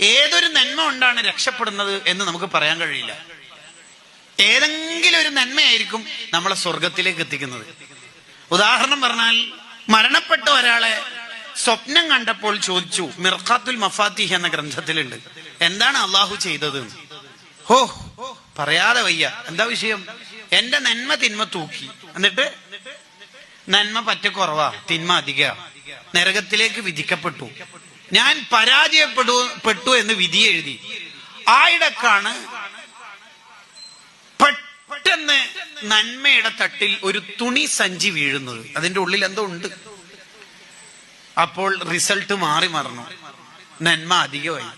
ഏതൊരു നന്മ കൊണ്ടാണ് രക്ഷപ്പെടുന്നത് എന്ന് നമുക്ക് പറയാൻ കഴിയില്ല. ഏതെങ്കിലും ഒരു നന്മയായിരിക്കും നമ്മളെ സ്വർഗത്തിലേക്ക് എത്തിക്കുന്നത്. ഉദാഹരണം പറഞ്ഞാൽ മരണപ്പെട്ട ഒരാളെ സ്വപ്നം കണ്ടപ്പോൾ ചോദിച്ചു മിർഖാത്തുൽ മഫാത്തിഹ് എന്ന ഗ്രന്ഥത്തിലുണ്ട്. എന്താണ് അള്ളാഹു ചെയ്തത്? ഹോ പറയാതെ വയ്യ. എന്താ വിഷയം? എന്റെ നന്മ തിന്മ തൂക്കി. എന്നിട്ട് നന്മ പറ്റ കുറവാ തിന്മ അധിക. നരകത്തിലേക്ക് വിധിക്കപ്പെട്ടു. ഞാൻ പരാജയപ്പെടു പെട്ടു എന്ന് വിധി എഴുതി. ആയിടക്കാണ് പെട്ടെന്ന് നന്മയുടെ തട്ടിൽ ഒരു തുണി സഞ്ചി വീഴുന്നത്. അതിന്റെ ഉള്ളിൽ എന്തോ ഉണ്ട്. അപ്പോൾ റിസൾട്ട് മാറി മറന്നു. നന്മ അധികമായി.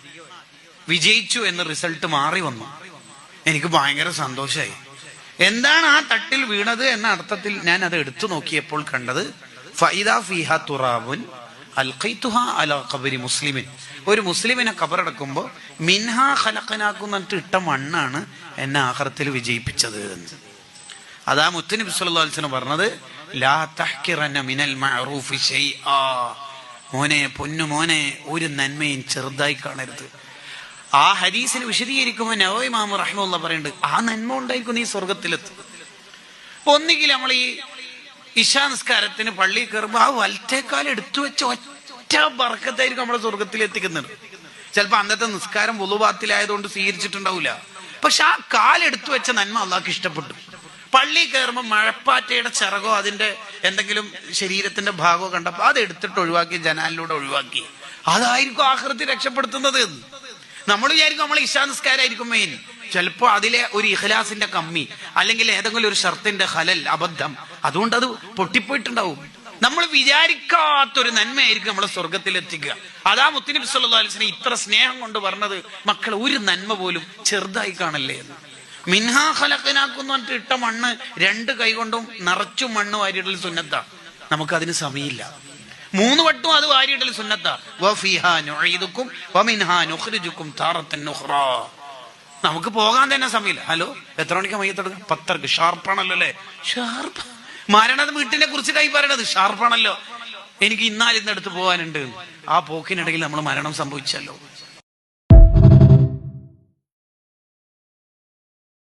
വിജയിച്ചു എന്ന് റിസൾട്ട് മാറി വന്നു. എനിക്ക് ഭയങ്കര സന്തോഷമായി. എന്താണ് ആ തട്ടിൽ വീണത് എന്ന അർത്ഥത്തിൽ ഞാൻ അത് എടുത്തു നോക്കിയപ്പോൾ കണ്ടത് ഫൈദ ഫിഹ തുറാബുൻ അൽഖൈത്തുഹ അല മുസ്ലിമിൻ. ഒരു മുസ്ലിമിനെ കബറടക്കുമ്പോ മിൻഹ ഖലഖനാക്കുന്നിട്ട് ഇട്ട മണ്ണാണ് എന്നെ ആഹ്റത്തിൽ വിജയിപ്പിച്ചത് എന്ന്. അതാ മുത്തുനബി സല്ലല്ലാഹു അലൈഹി വസല്ലം പറഞ്ഞത് ലാ തഹ്കിറന്ന മിനൽ ഷൈആ മോനെ പൊന്നു മോനെ ഒരു നന്മയും ചെറുതായി കാണരുത്. ആ ഹദീസിന് വിശദീകരിക്കുമ്പോൾ നവോയ് മാമ റഹ്മുള്ള പറയുന്നുണ്ട് ആ നന്മ ഉണ്ടായിരിക്കും നീ സ്വർഗത്തിലെത്തും ഒന്നുകിൽ നമ്മൾ ഈ ഇശാ നിസ്കാരത്തിന് പള്ളിയിൽ കയറുമ്പോൾ ആ വലത്തേക്കാൽ എടുത്തു വെച്ച ഒറ്റ ബർക്കത്തായിരിക്കും നമ്മളെ സ്വർഗത്തിൽ എത്തിക്കുന്നത്. ചിലപ്പോ അന്നത്തെ നിസ്കാരം പൊതുവാത്തിലായതുകൊണ്ട് സ്വീകരിച്ചിട്ടുണ്ടാവില്ല. പക്ഷെ ആ കാലെടുത്തു വെച്ച നന്മ അള്ളാഹ്ക്ക് ഇഷ്ടപ്പെട്ടു. പള്ളി കയറുമ്പോൾ മഴപ്പാറ്റയുടെ ചിറകോ അതിന്റെ എന്തെങ്കിലും ശരീരത്തിന്റെ ഭാഗമോ കണ്ടപ്പോ അത് എടുത്തിട്ട് ഒഴിവാക്കി ജനാലിലൂടെ ഒഴിവാക്കി. അതായിരിക്കും ആഹൃതി രക്ഷപ്പെടുത്തുന്നത് നമ്മൾ വിചാരിക്കും നമ്മൾ ഇഷാനിസ്കാരായിരിക്കും മെയിൻ ചിലപ്പോ അതിലെ ഒരു ഇഹ്ലാസിന്റെ കമ്മി അല്ലെങ്കിൽ ഏതെങ്കിലും ഒരു ഷർത്തിന്റെ ഹലൽ അബദ്ധം അതുകൊണ്ട് അത് പൊട്ടിപ്പോയിട്ടുണ്ടാവും. നമ്മൾ വിചാരിക്കാത്തൊരു നന്മയായിരിക്കും നമ്മളെ സ്വർഗത്തിലെത്തിക്കുക അതാ മുത്തനബി അലൈഹി വസല്ലം ഇത്ര സ്നേഹം കൊണ്ട് പറഞ്ഞത് മക്കളെ ഒരു നന്മ പോലും ചെറുതായി കാണല്ലേ എന്ന്. മിൻഹാ ഖലഖനാക്കുന്നു പറഞ്ഞിട്ട് ഇട്ട മണ്ണ് രണ്ട് കൈ കൊണ്ടും നിറച്ചും മണ്ണ് വാരിയിടൽ സുന്നത്താ. നമുക്കതിന് സമയമില്ല. മൂന്ന് വട്ടം അത് വാരിയിടൽ സുന്നത്താ. നമുക്ക് പോകാൻ തന്നെ സമയമില്ല. ഹലോ എത്ര മണിക്കാണ് പത്തർക്ക് ഷാർപ്പാണല്ലോ അല്ലേ? ഷാർപ്പ്. മരണ വീട്ടിനെ കുറിച്ച് കൈ പറയണത് ഷാർപ്പാണല്ലോ. എനിക്ക് ഇന്നാലിന്ന് അടുത്ത് പോകാനുണ്ട് ആ പോക്കിനിടയിൽ നമ്മൾ മരണം സംഭവിച്ചല്ലോ.